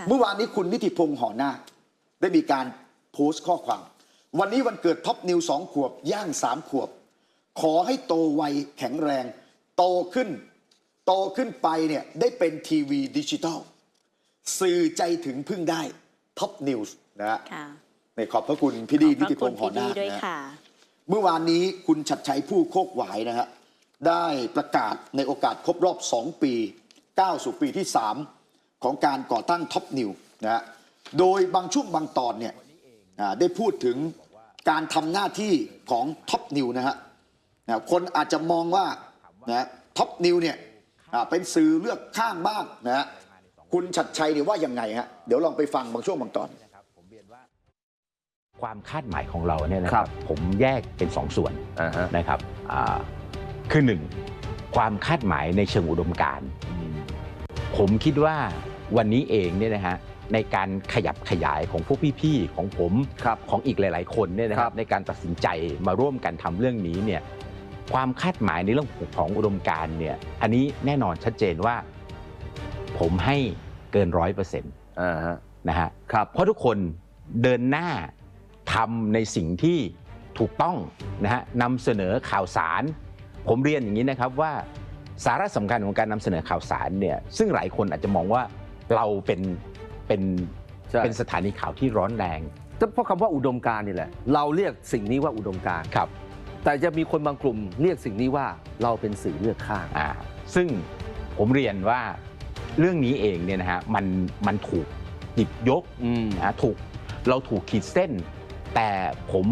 ค่ะเมื่อวานนี้คุณนิติพงษ์หอหน้าคได้มีการโพสต์ข้อความ วันนี้วันเกิดท็อปนิวสองขวบ ย่างสามขวบ ขอให้โตไวแข็งแรง โตขึ้น โตขึ้นไปเนี่ยได้เป็นทีวีดิจิตอลสื่อใจถึงพึ่งได้ท็อปนิวส์นะฮะค่ะในขอบพระคุณพี่ดีขอบพนิระติพคุงณษ์หอพี่หดีน้าคด้วยนะฮะค่ะเมื่อวานนี้คุณชัดชัยผู้โคกหวายนะฮะได้ประกาศในโอกาสครบรอบ 2 ปีก้าวสู่ปีที่ 3 ของการก่อตั้งท็อปนิวนะฮะโดยบางช่วงบางตอนเนี่ยอ่าได้พูดถึงการทำหน้าที่ของท็อปนิวนะฮะนะคนอาจจะมองว่านะท็อปนิวเนี่ยอ่าเป็นสื่อเลือกข้างบ้างนะฮะคุณชัดชัยเนี่ยว่ายังไงฮะเดี๋ยวลองไปฟังบางช่วงบางตอนความคาดหมายของเราเนี่ยนะคครัรับบผมแยกเป็นสองส่วนอ่าฮะนะครับอ่าคือหนึ่งความคาดหมายในเชิงอุดมการณ์ผมคิดว่า วันนี้เองเนี่ยนะฮะในการขยับขยายของพวกพี่ๆของผมครับของอีกหลาย ๆ คนเนี่ยนะคครัรับบในการตัดสินใจมาร่วมกันทำเรื่องนี้เนี่ยความคาดหมายในเรื่องของอุดมการณ์เนี่ยอันนี้แน่นอนชัดเจนว่า ผมให้เกินร้อยเปอร์เซ็นต์อ่าฮะนะฮะครับเพราะทุกคนเดินหน้าทำในสิ่งที่ถูกต้องนะฮะนำเสนอข่าวสาร ผมเรียนอย่างนี้นะครับว่าสาระสำคัญของการนำเสนอข่าวสารเนี่ยซึ่งหลายคนอาจจะมองว่า เราเป็นเป็นใช่ เป็นสถานีข่าวที่ร้อนแรงแต่เพราะคำว่าอุดมการณ์นี่แหละ เราเรียกสิ่งนี้ว่าอุดมการณ์ครับแต่จะมีคนบางกลุ่มเรียกสิ่งนี้ว่าเราเป็นสื่อเลือกข้าง อ่าซึ่งผมเรียนว่าเรื่องนี้เองเนี่ยนะฮะมันมันถูกหยิบยก อืม นะถูกเราถูกขีดเส้น แต่ผม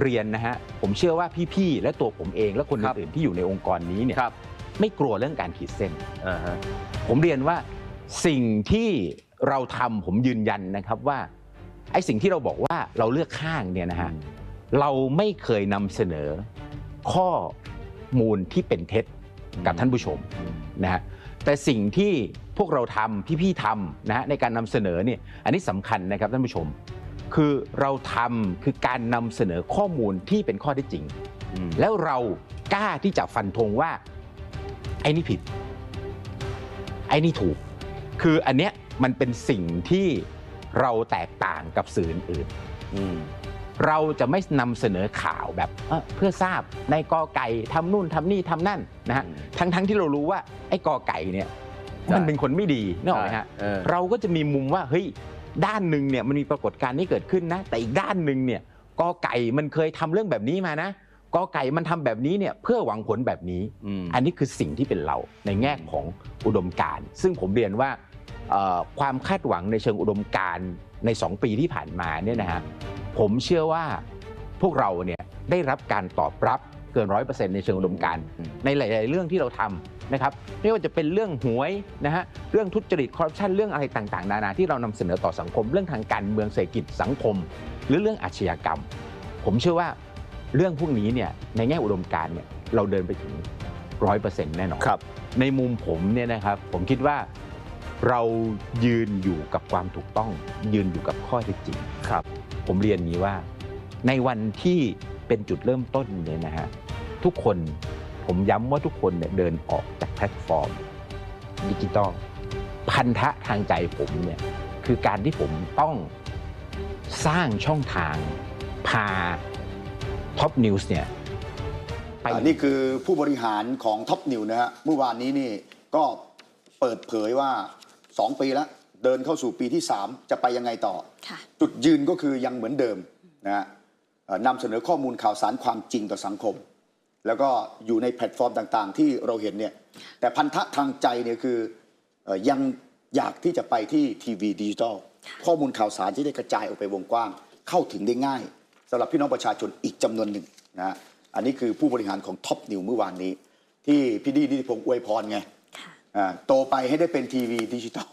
เรียนนะฮะผมเชื่อว่าพี่ๆและตัวผมเองและคนครับ อื่นๆที่อยู่ในองค์กรนี้เนี่ยครับไม่กลัวเรื่องการขีดเส้น อ่าฮะผมเรียนว่า สิ่งที่เราทำผมยืนยันนะครับว่าไอ้สิ่งที่เราบอกว่าเราเลือกข้างเนี่ยนะฮะเราไม่เคยนำเสนอข้อมูลที่เป็นเท็จกับท่านผู้ชมนะฮะแต่สิ่งที่พวกเราทำพี่ๆทำนะฮะในการนำเสนอเนี่ยอันนี้สำคัญนะครับท่านผู้ชม คือเราทำคือการนำเสนอข้อมูลที่เป็นข้อเท็จจริงอืมแล้วเรากล้าที่จะฟันธงว่า ไอ้นี่ผิด ไอ้นี่ถูก คืออันเนี้ยมันเป็นสิ่งที่เราแตกต่างกับสื่ออื่นอืมๆเราจะไม่นำเสนอข่าวแบบเอ้อเพื่อทราบในกอไก่ทำนู่นทำนี่ทำนั่นนะฮะอืมทั้งๆที่เรารู้ว่าไอ้กอไก่เนี่ยใช่มันเป็นคนไม่ดีนึกออกไหมฮะเออเราก็จะมีมุมว่าเฮ้ยด้านหนึ่งเนี่ยมันมีปรากฏการณ์นี้เกิดขึ้นนะ แต่อีกด้านหนึ่งเนี่ยกอไก่มันเคยทำเรื่องแบบนี้มานะกอไก่มันทำแบบนี้เนี่ยเพื่อหวังผลแบบนี้อืมอันนี้คือสิ่งที่เป็นเราในแง่ของอุดมการณ์ ซึ่งผมเรียนว่าเอ่อ ความคาดหวังในเชิงอุดมการณ์ใน 2 ปีที่ผ่านมาเนี่ยนะฮะผมเชื่อว่าพวกเราเนี่ยได้รับการตอบรับเกินร้อยเปอร์เซ็นต์ในเชิงอุดมการณ์อืมในหลาย ๆ เรื่องที่เราทำนะครับไม่ว่าจะเป็นเรื่องหวยนะฮะเรื่องทุจริตคอร์รัปชันเรื่องอะไรต่าง ๆ นานาที่เรานำเสนอต่อสังคม เรื่องทางการเมืองเศรษฐกิจสังคม หรือเรื่องอาชญากรรม ผมเชื่อว่าเรื่องพวกนี้เนี่ยในแง่อุดมการณ์เนี่ยเราเดินไปถึงร้อยเปอร์เซ็นต์แน่นอนครับในมุมผมเนี่ยนะครับผมคิดว่า เรายืนอยู่กับความถูกต้อง ยืนอยู่กับข้อเท็จจริงครับ ผมเรียนอย่างนี้ว่า ในวันที่เป็นจุดเริ่มต้นเนี่ยนะฮะทุกคนผมย้ำว่าทุกคนเนี่ยเดินออกจากแพลตฟอร์มดิจิตอลพันธะทางใจผมเนี่ยคือการที่ผมต้องสร้างช่องทางพาท็อปนิวส์เนี่ยไปอ่านี่คือผู้บริหารของท็อปนิวนะฮะเมื่อวานนี้นี่ก็เปิดเผยว่า 2ปีแล้ว เดินเข้าสู่ปีที่ 3 จะไปยังไงต่อค่ะจุดยืนก็คือยังเหมือนเดิมนะฮะเอ่อนำเสนอข้อมูลข่าวสารความจริงต่อสังคม แล้วก็อยู่ในแพลตฟอร์มต่างๆ ที่เราเห็นเนี่ยแต่พันธะทางใจเนี่ยคือเอ่อยังอยากที่จะไปที่ทีวีดิจิทัลข้อมูลข่าวสารที่ได้กระจายออกไปวงกว้าง เข้าถึงได้ง่ายสำหรับพี่น้องประชาชนอีกจำนวนหนึ่งนะฮะอันนี้คือผู้บริหารของท็อปนิวเมื่อวานนี้ ที่พี่ดีนิติพงศ์อวยพรไงค่ะอ่า โตไปให้ได้เป็นทีวีดิจิตอล